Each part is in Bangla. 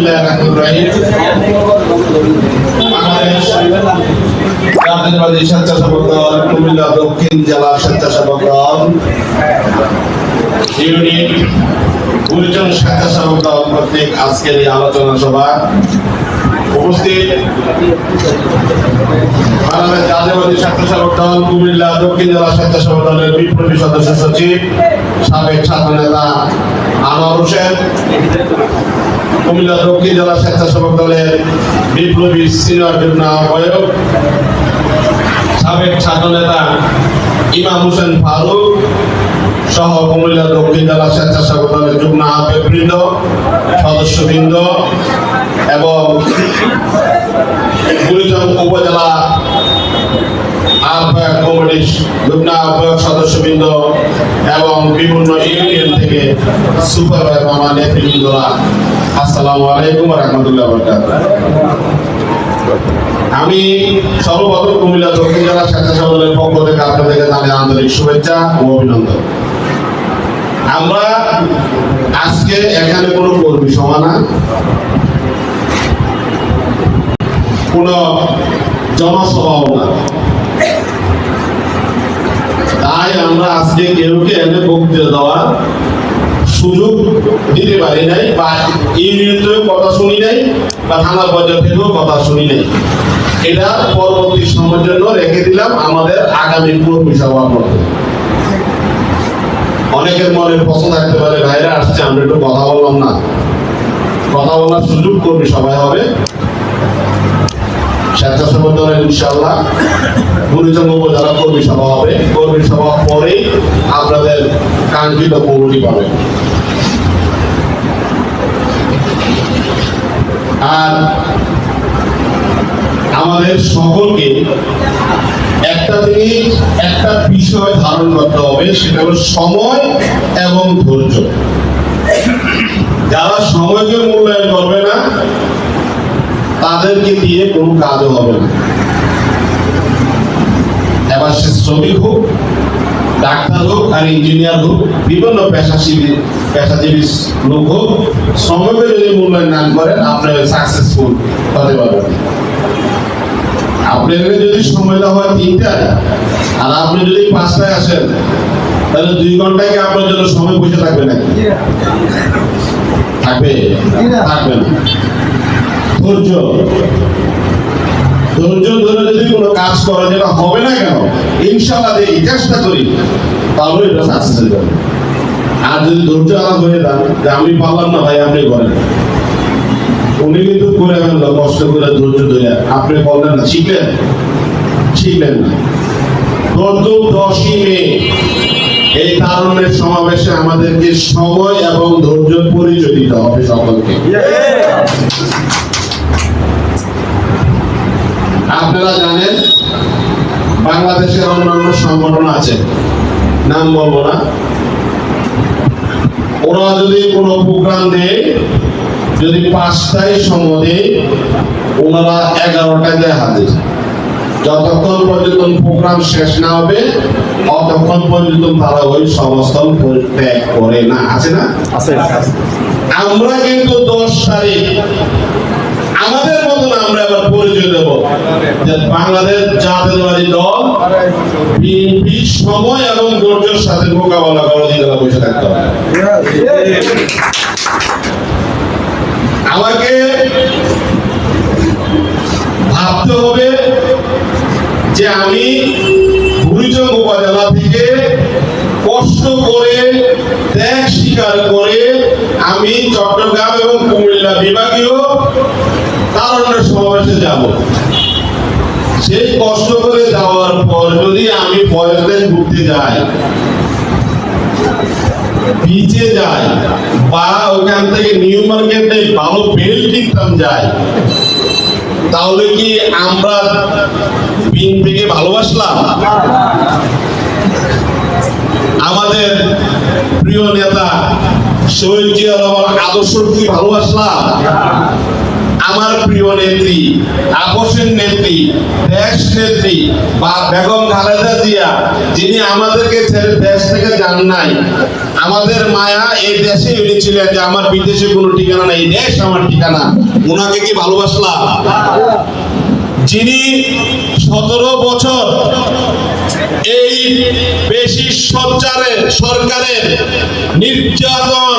বিসমিল্লাহির রহমানির রহিম। বাংলাদেশ জাতীয়তাবাদী স্বেচ্ছাসেবক দল কুমিল্লা দক্ষিণ জেলা স্বেচ্ছাসেবক দল ইউনিট গুরুজন স্বেচ্ছাসেবক দল কর্তৃক আজকের এই আলোচনা সভা উপস্থিত কুমিল্লা দক্ষিণ জেলা স্বেচ্ছাসেবক দলের বিপ্লবী সিনিয়র যুগ্ম আহ্বায়ক সাবেক ছাত্র নেতা ইমাম হোসেন ফারুক সহ কুমিল্লা দক্ষিণ জেলা স্বেচ্ছাসেবক দলের যুগ্ম আহ্বায়ক বৃন্দ সদস্যবৃন্দ এবং কুড়িজন উপজেলা আহ্বায়ক কমিটির যুগ্ম আহ্বায়ক সদস্যবৃন্দ এবং বিভিন্ন ইউনিয়ন থেকে সুপারভাইজার আমার নেতৃবৃন্দরা আসসালামু রহমতুল্লাহ আমি সর্বপ্রথম কুমিল্লা দক্ষিণ জেলা স্বেচ্ছাসেবক দলের পক্ষ থেকে আপনাদেরকে জানাই আন্তরিক শুভেচ্ছা ও অভিনন্দন। আমরা আজকে এখানে কোনো কর্মী সভা না, কোনো জনসভাও না। তাই আমরা আজকে কেউকে এনে বক্তৃতা দেওয়ার সুযোগ দিতে পারি নাই বা ইউনিয়নেও কথা শুনি নাই বা থানা পর্যায়ে থেকেও কথা শুনি নাই। এটা পরবর্তী সময়ের জন্য রেখে দিলাম আমাদের আগামী কর্মী সভার মধ্যে। অনেকের মনে প্রশ্ন থাকতে পারে, ভাইরা, আসছে, আমরা একটু কথা বললাম না। কথা বলার সুযোগ কর্মী সবাই হবে। ইনশাল্লাহ উপজেলা কর্মী সভা হবে। কর্মী সভা পরেই আপনাদের কাঙ্ক্ষিত পাবে। আর আমাদের সকলকে একটা জিনিস, একটা বিষয় ধারণ করতে হবে, সেটা হলো সময় এবং ধৈর্য। যারা সময়কে মূল্যায়ন করবে না তাদেরকে দিয়ে কোনো কাজও হবে না। এবার সে শ্রমিক হোক ডাক্তার হোক আর ইঞ্জিনিয়ার হোক বিভিন্ন পেশাজীবী পেশাজীবী লোক হোক সময়কে যদি মূল্যায়ন না করেন আপনি সাকসেসফুল হতে পারবেন। না। আপনার যদি সময় দেওয়া হয় তিনটায় আর আপনি যদি পাঁচটায় আসেন তাহলে দুই ঘন্টায় কি আপনার জন্য সময় বসে থাকবে নাকি? থাকবে? থাকবে না। ধৈর্য। ধৈর্য ধরে যদি কোনো কাজ যেটা হবে না কেন ইনশাল্লাহ চেষ্টা করি। তাহলে এটা সাকসেস যাবে। আর যদি ধৈর্য হয়ে যান, যে আমি পারলাম না ভাই, আপনি করেন। উনি কিন্তু করে কষ্ট করে ধৈর্য ধরে। আপনি বললেন না, শিখলেন? শিখলেন না। গত দশই মে, এই তারুণ্যের সমাবেশে আমাদেরকে সময় এবং ধৈর্য পরিচয় দিতে হবে সকলকে। আপনারা জানেন বাংলাদেশের অন্যান্য সংগঠন আছে। নাম বলব না। ওরা যদি কোনো প্রোগ্রাম দেয় যদি পাঁচটায় সময় দেয় ওনারা এগারোটায় দেয় হাজির। যতক্ষণ পর্যন্ত প্রোগ্রাম শেষ না হবে ততক্ষণ পর্যন্ত তারা ওই সমস্তল ত্যাগ করে না। আছে না? আমরা কিন্তু দশ তারিখ আমাদের মতন আমরা এবার পরিচয় দেব। যে বাংলাদেশ জাতীয়তাবাদী দল, বিএনপি সময় এবং ধৈর্যের সাথে মোকাবেলা করে দিতে বসে থাকতে হবে। আমাকে ভাবতে হবে যে আমি বুড়িচং উপজেলা থেকে কষ্ট করে ত্যাগ স্বীকার করে আমি চট্টগ্রাম এবং কুমিল্লা বিভাগীয় কারণের সমাবেশে যাব। সেই কষ্ট করে যাওয়ার পর যদি আমি ফয়েজলেন ঘুরতে যাই যাই, বা ওখান থেকে নিউ মার্কেটে ভালো বেল কিনতাম যাই, তাহলে কি আমরা ভালোবাসলাম? আমাদের প্রিয় নেতা শহীদ জিয়া রহমান আদর্শ কি ভালোবাসলাম? প্রিয় নেত্রী আপসের নেত্রী, দেশ নেত্রী বা বেগম খালেদা জিয়া, যিনি আমাদেরকে ছেড়ে দেশ থেকে যান নাই। আমাদের মায়া এই দেশে উনি যে আমার বিদেশে কোনো ঠিকানা নেই, দেশ আমার ঠিকানা। ওনাকে কি ভালোবাসলাম? যিনি সতেরো বছর এই বেশি সঞ্চারের সরকারের নির্যাতন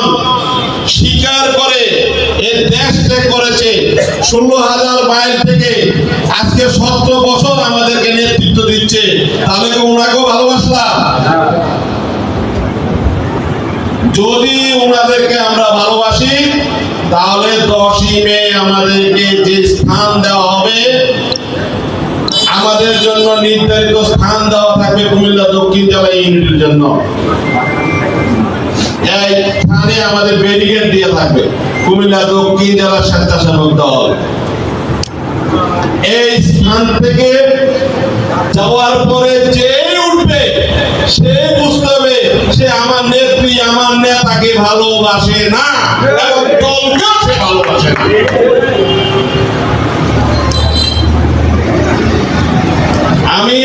স্বীকার করে এর দেশ ত্যাগ করেছে। ষোলো হাজার মাইল থেকে আজকে সতেরো বছর আমাদেরকে নেতৃত্ব দিচ্ছে। তাহলে কি ওনাকেও ভালোবাসলাম। যদি ওনাদেরকে আমরা ভালোবাসি, তাহলে দশই মে আমাদেরকে যে স্থান দেওয়া হবে, আমাদের জন্য নির্ধারিত স্থান দেওয়া থাকবে কুমিল্লা দক্ষিণ জেলা ইউনিটের জন্য। এই স্থানে আমাদের ব্যারিকেড দিয়ে থাকবে। কুমিল্লা দক্ষিণ জেলা স্বেচ্ছাসেবক দল। এই স্থান থেকে যাওয়ার পরে যে উঠবে, সে বুঝতে হবে সে আমার নেত্রী, আমার নেতাকে ভালোবাসে না, এবং দলকেও সে ভালোবাসে না আমি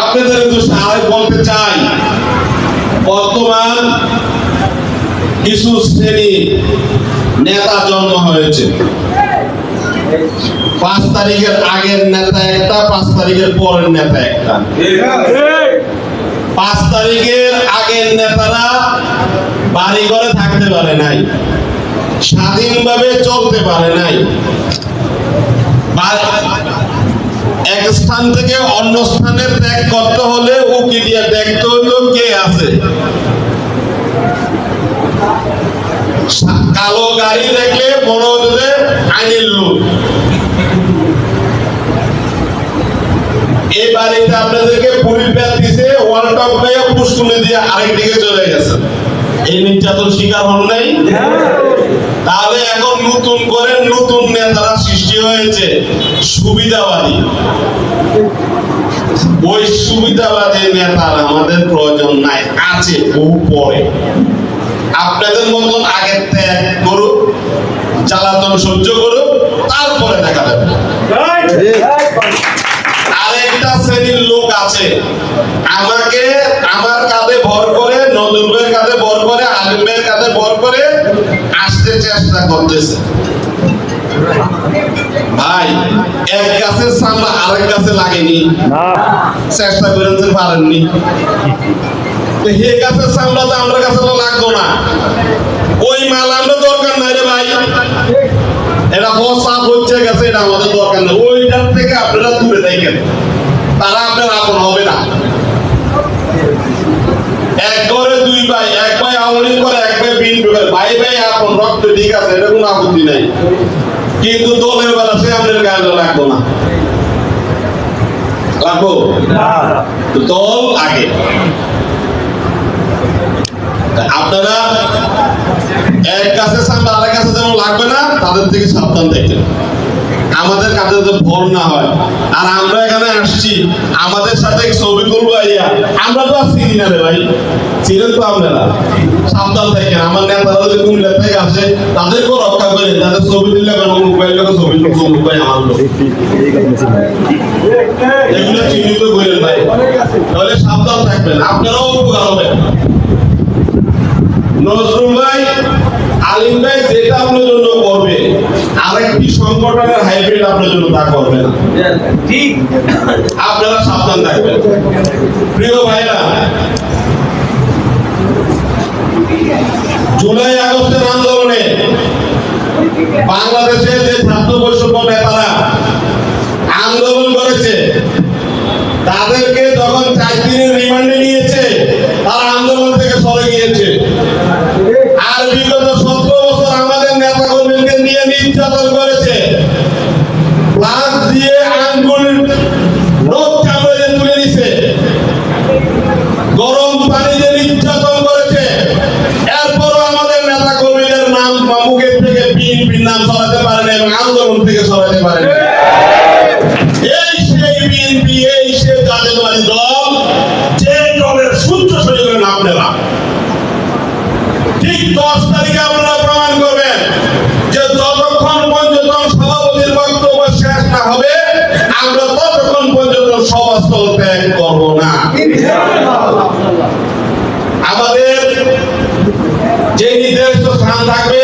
আপনাদের একটু সাহায্য বলতে চাই বর্তমান কিছু শ্রেণি নেতা জন্ম হয়েছে। পাঁচ তারিখের আগের নেতা একটা, পাঁচ তারিখের পরের নেতা একটা। পাঁচ তারিখের আগের নেতারা বাড়ি ঘরে থাকতে পারে নাই, স্বাধীনভাবে চলতে পারে নাই। এক স্থান থেকে অন্য স্থানে ত্যাগ করতে হলে উকি দিয়ে দেখতে হতো কে আছে। কালো গাড়ি দেখলে মনে হতো আইনের লোক। এই বাড়িতে আপনাদেরকে পুলিশ ব্যাগ দিছে, ওয়াল টপ হয়ে পুষ্কুনি দিয়ে আরেক দিকে চলে গেছে। এই নির্যাতন শিকার হন নাই। তাহলে এখন নতুন করে নতুন নেতারা সৃষ্টি হয়েছে, সুবিধাবাদী। ওই সুবিধাবাদী নেতার আমাদের প্রয়োজন নাই, আছে, বহু পরে। আপনাদের মতন আগে ত্যাগ করুক জ্বালাতন সহ্য করুক তারপরে দেখা যাবে। আরেকটা শ্রেণির লোক আছে। আমাকে আমার কাঁধে ভর করে নজরুল ভাইয়ের কাঁধে ভর করে আলিম ভাইয়ের কাঁধে ভর করে আসতে চেষ্টা করতেছে। ভাই এক গাছের সামনে আরেক গাছে লাগেনি। চেষ্টা করেছেন পারেননি। হে গাছের সামলা তো আমরা কাছে তো লাগতো না। ওই মাল আমরা দরকার নাই রে ভাই। এটা বসা হচ্ছে গেছে এটা আমাদের দরকার নেই। ওইটার থেকে আপনারা দূরে দেখেন তারা আপনার আপন হবে না। এক ঘরে দুই ভাই এক ভাই আওয়ামী করে এক ভাই বিএনপি করে ভাই ভাই আপন রক্ত ঠিক আছে এটা কোনো আপত্তি নাই। কিন্তু দলের বেলা সে আমাদের গায়ে লাগবো না। লাগবো? দল আগে। আপনারা এক সামনে আরেক গাছে যেমন লাগবে না, তাদের থেকে সাবধান থাকবেন। আমাদের কাছে যাতে ভর না হয়। আর আমরা এখানে আসছি, আমাদের সাথে ছবি তুলবো আইয়া আমরা তো আর না রে ভাই। চিনেন তো আপনারা। সাবধান থাকেন। আমার নেতারা যদি কুমিল্লা থেকে আসে, তাদেরকেও রক্ষা করে যাদের ছবি তুললে কোনো মোবাইল লোক, ছবি তুলবো মোবাইল আমার লোক। এগুলো চিহ্নিত করেন ভাই। তাহলে সাবধান থাকবেন। আপনারাও উপকার হবেন। নজরুল ভাই আলিম ভাই যেটা আপনার জন্য করবে আরেকটি সংগঠনের হাইব্রিড আপনার জন্য তা করবে না। ঠিক। আপনারা সাবধান থাকবেন। প্রিয় ভাইরা জুলাই আগস্টের আন্দোলনে বাংলাদেশের যে ছাত্র বৈষম্য নেতারা আন্দোলন করেছে তাদেরকে যখন চার দিনের রিমান্ডে নিয়েছে তারা আন্দোলন থেকে সরে গিয়েছে আর বিগত সতেরো বছর আমাদের নেতা কর্মীকে নিয়ে নির্যাতন করেছে প্লাস দিয়ে আঙ্গুল নখ কামড়ে তুলে নিছে গরম পানি দিয়ে নির্যাতন করেছে এরপরও আমাদের নেতা কর্মীদের নাম বা মুখের থেকে বিএনপির নাম সরাতে পারে না এবং আন্দোলন থেকে সরাতে পারে না এই সেই বিএনপি, এই সেই জাতীয়তাবাদী দল, যে দলের সূর্য সরি করেন আপনারা ঠিক দশ তারিখে আপনারা প্রমাণ করবেন যে যতক্ষণ পর্যন্ত সভাপতির বক্তব্য শেষ না হবে, আমরা ততক্ষণ পর্যন্ত আমাদের যে নির্দিষ্ট স্থান থাকবে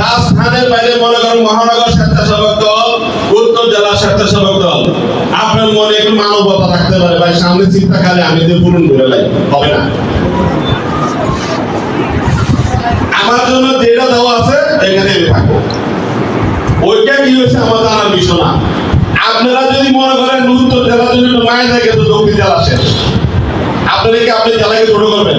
তার স্থানের বাইরে মনে করেন মহানগর স্বেচ্ছাসেবক দল, উত্তর জেলা স্বেচ্ছাসেবক দল। আপনার মনে একটু মানবতা থাকতে পারে ভাই, সামনে চিন্তা খালে, আমি যে পূরণ করে লাই, হবে না। আমার জন্য যেটা দেওয়া আছে, এখানে আমি থাকব। ওইটা কি হয়েছে আমার জানার বিষয় না। আপনারা যদি মনে করেন উত্তর জন্য একটু মায়ের থাকে, তো দক্ষিণ জেলা শেষ। আপনারা কি আপনি জেলাকে ছোট করবেন?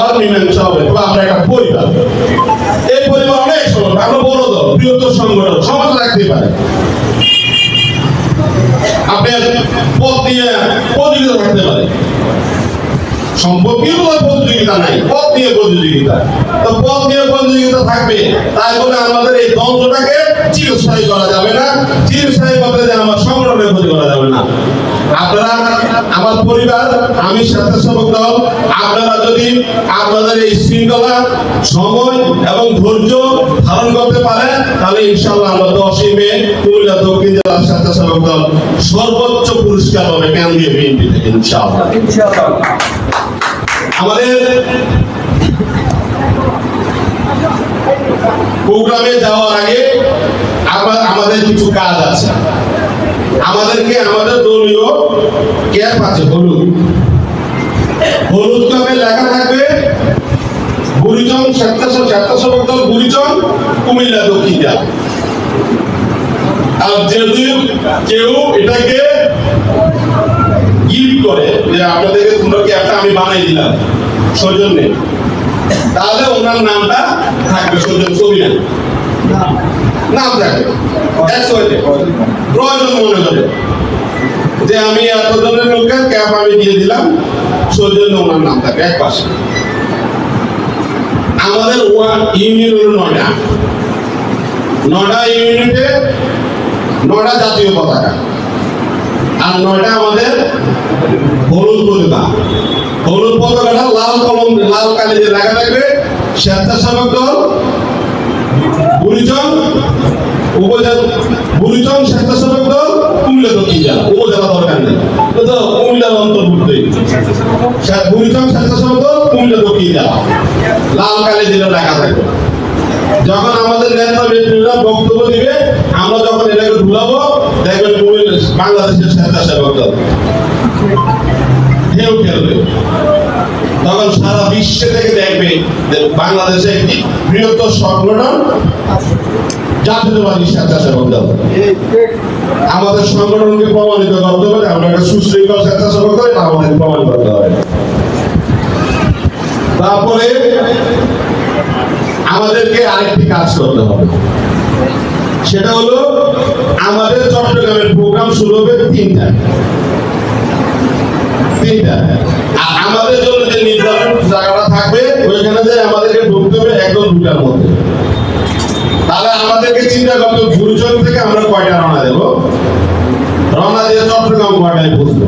আবার মীমাংসা হবে তবে আমরা একটা পরিবার। এই পরিবার অনেক আমরা বড় দল, বৃহত্তর সংগঠন, সমাজ রাখতে পারে। আপনার প্রতিযোগিতা পারে প্রতিযোগিতা নাই প্রতিযোগিতা। তো প্রতিযোগিতা থাকবে, তাই বলে আমাদের এই দ্বন্দ্বটাকে চিরস্থায়ী করা যাবে না চিরস্থায়ী করতে আমার সংগঠনের ক্ষতি করা যাবে না। আপনারা আমার পরিবার আমি স্বেচ্ছাসেবক দল। আপনারা যদি আপনাদের এই শৃঙ্খলা সময় এবং ধৈর্য ধারণ করতে পারেন তাহলে ইনশাআল্লাহ আমরা দশই মে কুমিল্লা দক্ষিণ জেলা স্বেচ্ছাসেবক দল সর্বোচ্চ পুরস্কার পাবে কেন্দ্রীয় বিএনপি থেকে ইনশাআল্লাহ। আমাদের প্রোগ্রামে যাওয়ার আগে আবার আমাদের কিছু কাজ আছে। আমাদেরকে আমাদের দলীয় ক্যাপ আছে, হলুদ। হলুদ ক্যাপে লেখা থাকবে বুড়িচং স্বেচ্ছাসেবক স্বেচ্ছাসেবক দল বুড়িচং কুমিল্লা, দক্ষিণ আর যদি কেউ এটাকে গিফট করে, যে আপনাদেরকে তোমরা ক্যাপটা আমি বানাই দিলাম, সৌজন্যে, তাহলে ওনার নামটা থাকবে সৌজন্য না। নাম থাকবে একশো প্রয়োজন মনে করে যে আমি এতজনের লোকের ক্যাপ আমি দিয়ে দিলাম সৌজন্য ওনার নাম থাকবে এক পাশে আমাদের ওয়ান ইউনিয়ন হলো নয়টা নয়টা ইউনিটে নয়টা জাতীয় পতাকা আর নয়টা আমাদের হলুদ পতাকা হলুদ পতাকাটা লাল কলম লাল কালি দিয়ে লেখা থাকবে স্বেচ্ছাসেবক দল বুড়িচং উপজেলা বুড়িচং স্বেচ্ছাসেবক দল, কুমিল্লা দক্ষিণ জেলা উপজেলা দরকার নেই কুমিল্লার অন্তর্ভুক্ত বুড়িচং স্বেচ্ছাসেবক দল, কুমিল্লা দক্ষিণ জেলা লাল কালি দিয়ে লেখা থাকবে। যখন আমাদের নেতা নেত্রীরা বক্তব্য দিবে, আমরা যখন এটাকে ঢুলাবো, দেখবেন বাংলাদেশের স্বেচ্ছাসেবক দল। ঢেউ খেলবে তখন সারা বিশ্বে থেকে দেখবে যে বাংলাদেশে একটি বৃহত্তর সংগঠন জাতীয়তাবাদী স্বেচ্ছাসেবক দল। আমাদের সংগঠনকে প্রমাণিত করতে হবে আমরা একটা সুশৃঙ্খল স্বেচ্ছাসেবক দল, এটা আমাদের প্রমাণ করতে হবে। তারপরে আমাদেরকে আরেকটি কাজ করতে হবে। সেটা হলো আমাদের চট্টগ্রামের প্রোগ্রাম শুরু হবে তিনটা আমাদের জন্য যে নির্ধারণ জায়গাটা থাকবে, ওইখানে যে আমাদেরকে ঢুকতে হবে একদম দুটার মধ্যে। তাহলে আমাদেরকে চিন্তা করতে গুরুচর থেকে আমরা কয়টা রওনা দেবো? রওনা দিয়ে চট্টগ্রাম কয়টায় বুঝব